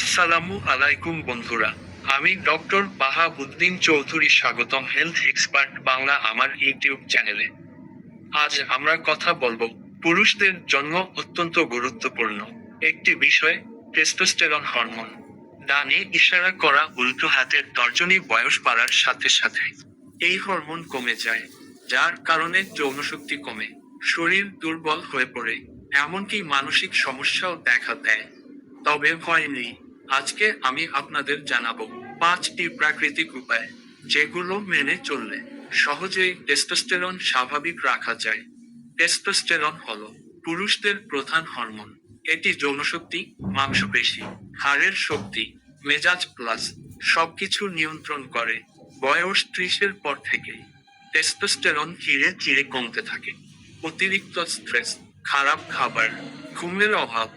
আসসালামু আলাইকুম বন্ধুরা। আমি ডক্টর বাহাবুদ্দিন চৌধুরী স্বাগতম হেলথ এক্সপার্ট বাংলা আমার ইউটিউব চ্যানেলে। আজ আমরা কথা বলব পুরুষদের জন্য অত্যন্ত গুরুত্বপূর্ণ। একটি বিষয় টেস্টোস্টেরন হরমোন ডানে ইশারা করা উল্টো হাতের তর্জনী বয়স বাড়ার সাথে সাথে এই হরমোন কমে যায়, যার কারণে যৌনশক্তি কমে, শরীর দুর্বল হয়ে পড়ে, এমনকি মানসিক সমস্যাও দেখা দেয়। তবে ভয় নেই। আজকে আমি আপনাদের জানাব পাঁচটি প্রাকৃতিক উপায় যেগুলো মেনে চললে সহজেই টেস্টোস্টেরন স্বাভাবিক রাখা যায়। টেস্টোস্টেরন হলো পুরুষদের প্রধান হরমোন। এটি যৌনশক্তি, মাংসপেশি, হাড়ের শক্তি, মেজাজ প্লাস সবকিছু নিয়ন্ত্রণ করে বয়স ত্রিশের পর থেকেই টেস্টোস্টেরন ধীরে ধীরে কমতে থাকে। অতিরিক্ত স্ট্রেস, খারাপ খাবার, ঘুমের অভাব,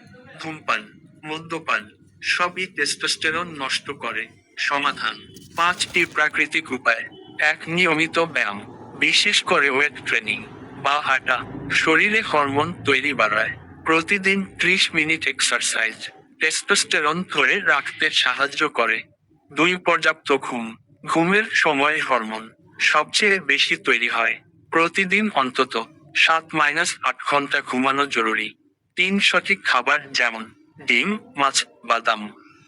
ধূমপান, মদ্যপান সবই টেস্টোস্টেরন নষ্ট করে। সমাধান। পাঁচটি প্রাকৃতিক উপায়। এক, নিয়মিত ব্যায়াম, বিশেষ করে ওয়েট ট্রেনিং বা হাঁটা। শরীরে হরমোন তৈরি বাড়ায়। প্রতিদিন ত্রিশ মিনিট এক্সারসাইজ টেস্টোস্টেরন ধরে রাখতে সাহায্য করে। দুই, পর্যাপ্ত ঘুম। ঘুমের সময় হরমোন সবচেয়ে বেশি তৈরি হয়। প্রতিদিন অন্তত সাত মাইনাস আট ঘণ্টা ঘুমানো জরুরি। তিন, সঠিক খাবার যেমন ডিম, মাছ, বাদাম,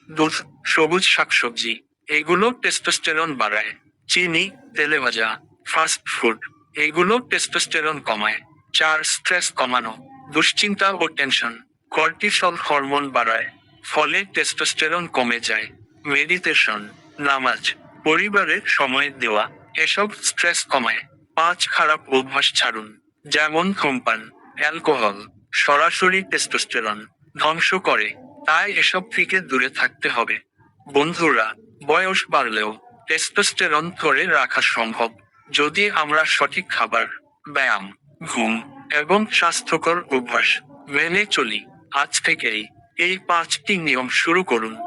দুধ, সবুজ শাকসবজি, এগুলো টেস্টোস্টেরন বাড়ায়। চিনি, তেলে ভাজা ফাস্ট ফুড এগুলো টেস্টোস্টেরন কমায় চার স্ট্রেস কমানো, দুশ্চিন্তা ও টেনশন কর্টিসল হরমোন বাড়ায়, ফলে টেস্টোস্টেরন কমে যায়। মেডিটেশন নামাজ, পরিবারের সময় দেওয়া, এসব স্ট্রেস কমায়। পাঁচ খারাপ অভ্যাস ছাড়ুন, যেমন ধূমপান অ্যালকোহল সরাসরি টেস্টোস্টেরন ধ্বংস করে। তাই এসব থেকে দূরে থাকতে হবে। বন্ধুরা, বয়স বাড়লেও টেস্টোস্টেরন ধরে রাখা সম্ভব। যদি আমরা সঠিক খাবার, ব্যায়াম, ঘুম এবং স্বাস্থ্যকর অভ্যাস মেনে চলি, আজ থেকেই এই পাঁচটি নিয়ম শুরু করুন।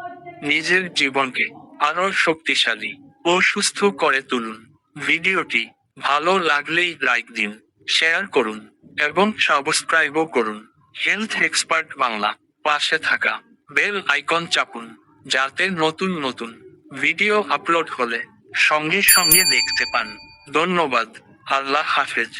নিজের জীবনকে আরও শক্তিশালী ও সুস্থ করে তুলুন। ভিডিওটি ভালো লাগলেই লাইক দিন, শেয়ার করুন এবং সাবস্ক্রাইবও করুন। হেলথ এক্সপার্ট বাংলা পাশে থাকা বেল আইকন চাপুন, যাতে নতুন নতুন ভিডিও আপলোড হলে সঙ্গে সঙ্গে দেখতে পান। ধন্যবাদ, আল্লাহ হাফেজ।